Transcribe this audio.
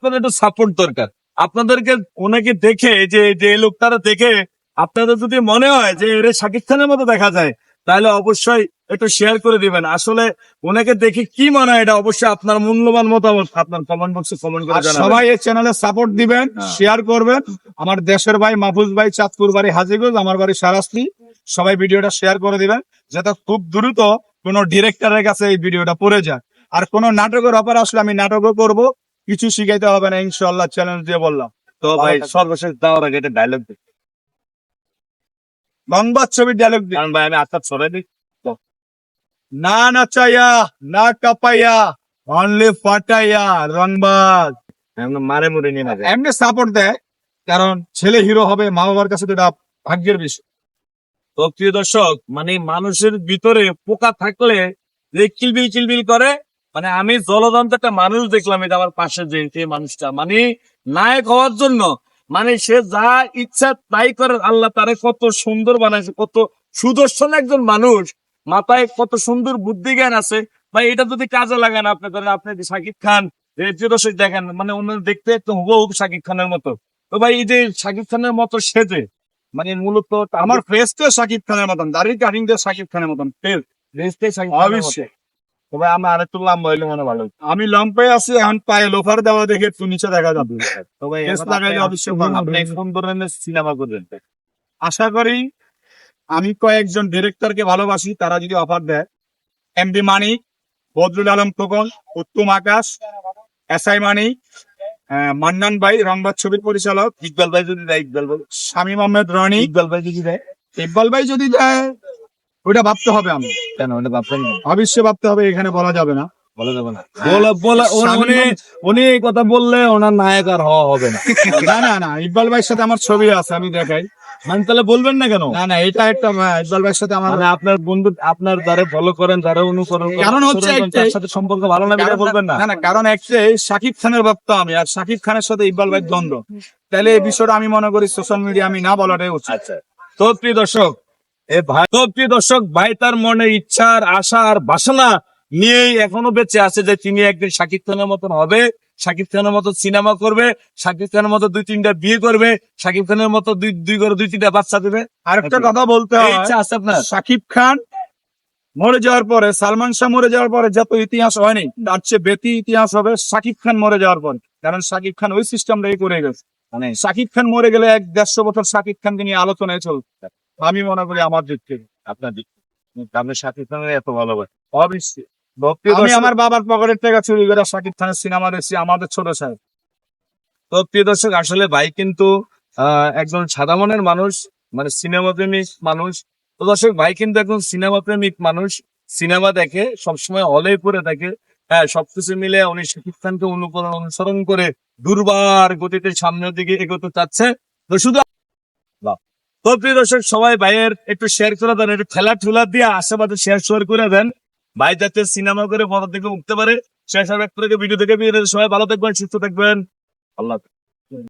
আপনাদের একটু সাপোর্ট দরকার। আপনাদেরকে ওনাকে দেখে যে যে লোকটারা দেখে আপনাদের যদি মনে হয় যে এর শাকিব খানের মতো দেখা যায় তাহলে অবশ্যই একটু শেয়ার করে দিবেন। আসলে ওনাকে দেখে কি মনে হয় এটা অবশ্যই আপনার মূল্যবান মতামত আপনার কমেন্ট বক্সে কমেন্ট করে জানাবেন। সবাই এই চ্যানেলে সাপোর্ট দিবেন হ্যাঁ। শেয়ার করবেন। আমার দেশের ভাই মাহফুজ ভাই চাঁদপুর বাড়ি হাজিগঞ্জ আমার বাড়ি সারাস্তি সবাই ভিডিওটা শেয়ার করে দিবেন যাতে খুব দ্রুত কোন ডিরেক্টরের কাছে এই ভিডিওটা পড়ে যায়। আর কোন নাটকের অপার আসলে আমি নাটকও করব কিছু শিখাইতে হবে না ইনশাল্লাহ চ্যালেঞ্জ দিয়ে বললাম। তো ভাই সর্বশেষ দেওয়ার আগে একটা ডায়লগ দিই। বাংলা ছবির ডায়লগ কারণ ভাই আমি আত্মা ছড়াই দিই। না নাচাইয়া না কাপাইয়া অনলি ফাটাইয়া রংবাজ। আমি মারে মুড়ে নিয়ে না এমনি সাপোর্ট দেয় কারণ ছেলে হিরো হবে মা বাবার কাছে তো এটা ভাগ্যের বিষয়। তো প্রিয় দর্শক মানে মানুষের ভিতরে পোকা থাকলে যে কিলবিল কিলবিল করে মানে আমি জলদন্ত একটা মানুষ দেখলাম, এটা আমার পাশে যে মানুষটা। মানে নায়ক হওয়ার জন্য মানে সে যা ইচ্ছা তাই করে, আল্লাহ তারে কত সুন্দর বানাইছে, কত সুদর্শন একজন মানুষ। মাথায় কত সুন্দর বুদ্ধি জ্ঞান আছে। ভাই, এটা যদি কাজে লাগান আপনি ধরেন আপনি শাকিব খান, যে দেখেন মানে অন্য দেখতে একটু হুবহু শাকিব খানের মতো। তো ভাই, এই যে শাকিব খানের মতো সেজে মানে মূলত আমার ফেসটা শাকিব খানের মতন দাড়ি কাটিং দিয়ে সাকিব খানের মতন ফেস রেস্টে শাকিব মতো। তবে আমার আরেকটু লম্বা হইলে মনে ভালো আমি লম্পে আছি এখন পায়ে লোফার দেওয়া দেখে একটু নিচে দেখা যাবে। তবে Face লাগাইলে অবশ্যই আপনি কোন ধরনের সিনেমা করবেন? আশা করি আমি কয়েকজন ডিরেক্টরকে ভালোবাসি তারা যদি অফার দেয় MD Manik Badrul Alam Khokon Uttam Akash S I Manik Mannan ভাই রংবাদ ছবির পরিচালক ইকবাল ভাই যদি দেয় ইকবাল ভাই। শামীম আহমেদ রনি ইকবাল ভাই যদি দেয়। ইকবাল ভাই যদি দেয় ওইটা ভাবতে হবে আমি। কেন? ওটা না? অবশ্যই ভাবতে হবে এখানে বলা যাবে না। বলে দেবো না। বলে বলে উনি উনি এই কথা বললে ওনার নায়ক আর হওয়া হবে না। না না না ইকবাল ভাইয়ের সাথে আমার ছবি আছে আমি দেখাই। মানে তাহলে বলবেন না কেন? না না এটা একটা আহ, ইকবাল ভাইয়ের সাথে আমার মানে আপনার বন্ধু আপনার যারা ফলো করেন কারণ হচ্ছে একটাই- সাথে সম্পর্ক ভালো না এটা বলবেন না। কারণ একটাই শাকিব খানের ভক্ত আমি আর শাকিব খানের সাথে ইকবাল ভাই দ্বন্দ্ব। তাহলে এই বিষয়টা আমি মনে করি সোশ্যাল মিডিয়া আমি না বলাটাই উচিত। আচ্ছা। তো প্রিয় দর্শক এ ভাই তো প্রিয় দর্শক ভাই তার মনে ইচ্ছা আর আশা আর বাসনা নিয়েই এখনও বেঁচে আছে যে তিনি একদিন শাকিব খানের মতন হবে শাকিব খানের মতো সিনেমা করবে শাকিব খানের মতো দুই তিনটা বিয়ে করবে শাকিব খানের মতো দুই দুই করে দুই তিনটা বাচ্চা দেবে। আরেকটা। কথা বলতে হয় ইচ্ছা আছে আপনার? শাকিব খান মরে যাওয়ার পরে সালমান শাহ মরে যাওয়ার পরে যত ইতিহাস হয়নি তার চেয়ে বেতি ইতিহাস হবে শাকিব খান মরে যাওয়ার পর। কারণ শাকিব খান ওই সিস্টেমটাই করে গেছে। মানে শাকিব খান মরে গেলে এক দেড়শো বছর শাকিব খানকে নিয়ে আলোচনায় চলবে আমি মনে করি আমার দিক থেকে আপনার দিক আপনি শাকিব খানের এত ভালোবাসে। অবশ্যই। আমি আমার বাবার পকেটের টাকা চুরি করে শাকিব খানের সিনেমা দেখছি আমাদের ছোট সাহেব। তো প্রিয় দর্শক আসলে ভাই কিন্তু একজন মনের মানুষ মানে সিনেমা প্রেমিক মানুষ। তো দর্শক ভাই কিন্তু একজন সিনেমা প্রেমিক মানুষ। সিনেমা দেখে সবসময় হলে পড়ে থাকে। হ্যাঁ সবকিছু মিলে উনি শাকিব খানকে অনুকরণ অনুসরণ করে দুর্বার গতিতে সামনের দিকে এগোতে চাচ্ছে। তো শুধু বাহ। তো প্রিয় দর্শক, সবাই ভাইয়ের একটু শেয়ার করে দেন, একটু খেলা ঠুলা দিয়ে আশেপাশে শেয়ার শেয়ার করে দেন। ভাই যাতে সিনেমা করে বড় থেকে উঠতে পারে করে ভিডিও দেখে সবাই ভালো থাকবেন, সুস্থ থাকবেন। আল্লাহ।